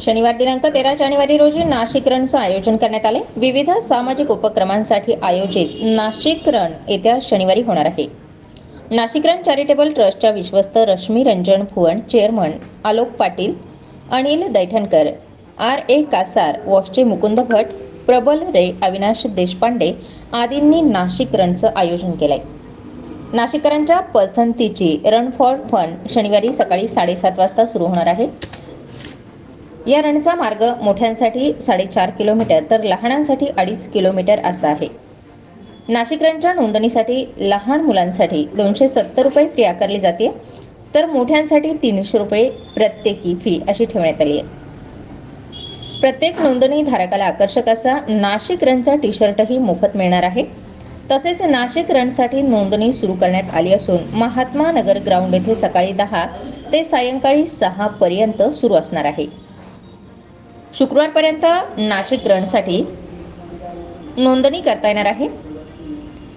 शनिवार दिनांक तेरा जानेवारी रोजी नाशिक रणचं आयोजन करण्यात आले. विविध सामाजिक उपक्रमांसाठी आयोजित नाशिक रण येत्या शनिवारी होणार आहे. नाशिक रण चॅरिटेबल ट्रस्टच्या विश्वस्त Rashmi Ranjan Bhuvan chairman Alok Patil Anil Daithankar R A Kasar वॉशचे Mukund Bhat Prabal Ray Avinash Deshpande आदींनी नाशिक रणचं आयोजन केलंय. नाशिककरांच्या पसंतीची रन फॉर फन शनिवारी सकाळी साडेसात वाजता सुरू होणार आहे. या रणचा मार्ग मोठ्यांसाठी साडेचार किलोमीटर तर लहानांसाठी अडीच किलोमीटर असा आहे. नाशिक रणच्या नोंदणीसाठी लहान मुलांसाठी दोनशे सत्तर रुपये फी आकारली जाते तर मोठ्यांसाठी तीनशे रुपये प्रत्येकी फी अशी ठेवण्यात आली आहे. प्रत्येक नोंदणी धारकाला आकर्षक असा नाशिक रणचा टी शर्टही मोफत मिळणार आहे. तसेच नाशिक रणसाठी नोंदणी सुरू करण्यात आली असून महात्मा नगर ग्राउंड येथे सकाळी दहा ते सायंकाळी सहा पर्यंत सुरू असणार आहे. शुक्रवारपर्यंत नाशिक रणसाठी नोंदणी करता येणार आहे.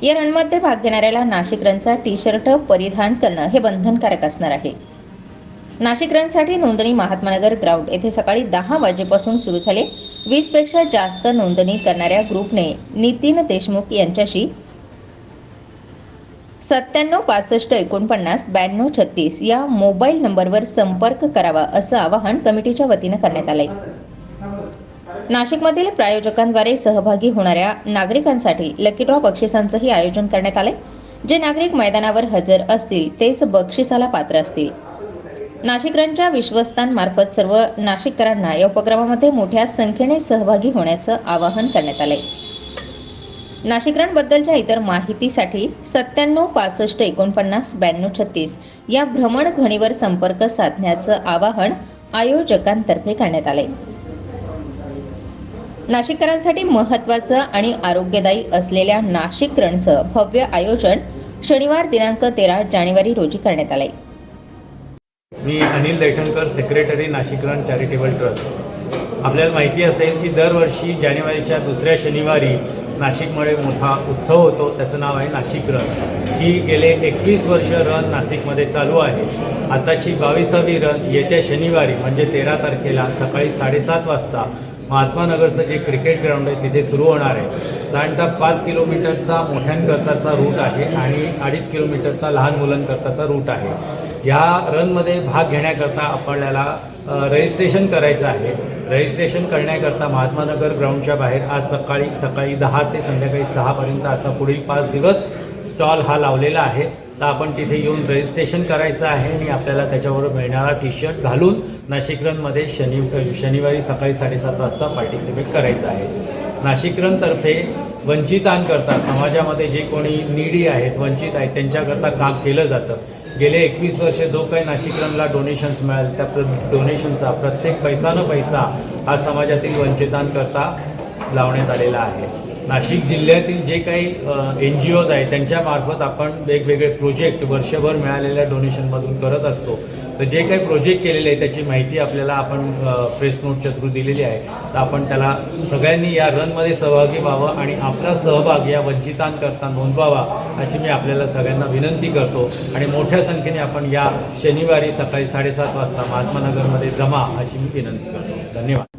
या रणमध्ये भाग घेणाऱ्याला नाशिक रणचा टी शर्ट परिधान करणं हे बंधनकारक असणार आहे. नाशिक रणसाठी नोंदणी महात्मानगर ग्राउंड येथे सकाळी दहा वाजेपासून सुरू झाले. वीसपेक्षा जास्त नोंदणी करणाऱ्या ग्रुपने नितीन देशमुख यांच्याशी सत्त्याण्णव पासष्ट एकोणपन्नास ब्याण्णव छत्तीस या मोबाईल नंबरवर संपर्क करावा असं आवाहन कमिटीच्या वतीनं करण्यात आलं आहे नाशिकमधील प्रायोजकांद्वारे सहभागी होणाऱ्या नागरिकांसाठी लकी ड्रॉ बक्षिसांचंही आयोजन करण्यात आले जे नागरिक मैदानावर हजर असतील तेच बक्षिसाला पात्र असतील. नाशिकरांच्या विश्वस्तांमार्फत सर्व नाशिककरांना या उपक्रमामध्ये मोठ्या संख्येने सहभागी होण्याचं आवाहन करण्यात आले नाशिकरणबद्दलच्या इतर माहितीसाठी सत्त्याण्णव पासष्ट एकोणपन्नास ब्याण्णव छत्तीस या भ्रमणध्वनीवर संपर्क साधण्याचं आवाहन आयोजकांतर्फे करण्यात आले नाशिककरांसाठी महत्त्वाचं आणि आरोग्यदायी असलेल्या नाशिक रणचं भव्य आयोजन शनिवार दिनांक तेरा जानेवारी रोजी करण्यात आलंय. मी अनिल दैठणकर सेक्रेटरी नाशिक रण चॅरिटेबल ट्रस्ट आपल्याला माहिती असेल की दरवर्षी जानेवारीच्या दुसऱ्या शनिवारी नाशिकमध्ये मोठा उत्सव होतो. त्याचं नाव आहे नाशिक रन ही गेले एकवीस वर्ष रन नाशिकमध्ये चालू आहे. आताची बावीसावी रन येत्या शनिवारी म्हणजे तेरा तारखेला सकाळी साडेसात वाजता महात्मा नगरचं जे क्रिकेट ग्राउंड आहे तिथे सुरू होणार आहे. साधारणतः पाच किलोमीटरचा मोठ्यांकरताचा रूट आहे आणि अडीच किलोमीटरचा लहान मुलांकरताचा रूट आहे. या रनमध्ये भाग घेण्याकरता आपल्याला रजिस्ट्रेशन करायचं आहे. रजिस्ट्रेशन करण्याकरता महात्मा नगर ग्राउंडच्या बाहेर आज सकाळी सकाळी दहा ते संध्याकाळी सहापर्यंत असा पुढील पाच दिवस स्टॉल हा लावलेला आहे. तर आपण तिथे येऊन रजिस्ट्रेशन करायचं आहे आणि आपल्याला त्याच्यावर मिळणारा टी शर्ट घालून नाशिक रनमध्ये शनि शनिवारी सकाळी साडेसात वाजता पार्टिसिपेट करायचं आहे. नाशिक रनतर्फे वंचितांकरता समाजामध्ये जे कोणी निडी आहेत वंचित आहेत त्यांच्याकरता काम केलं जातं. गेले एकवीस वर्षे जो काही नाशिक रनला डोनेशन्स मिळाले त्या प्र डोनेशनचा प्रत्येक पैसा न पैसा हा समाजातील वंचितांकरता लावण्यात आलेला आहे. नाशिक जिल्ह्यातील जे काही एन जी ओज आहेत त्यांच्यामार्फत आपण वेगवेगळे प्रोजेक्ट वर्षभर मिळालेल्या डोनेशनमधून करत असतो. तर जे काही प्रोजेक्ट केलेले आहे त्याची माहिती आपल्याला आपण प्रेस नोटच्या थ्रू दिलेली आहे. तर आपण त्याला सगळ्यांनी या रनमध्ये सहभागी व्हावं आणि आपला सहभाग या वंचितांकरता नोंदवावा अशी मी आपल्याला सगळ्यांना विनंती करतो. आणि मोठ्या संख्येने आपण या शनिवारी सकाळी साडेसात वाजता महात्मा नगरमध्ये जमा अशी मी विनंती करतो. धन्यवाद.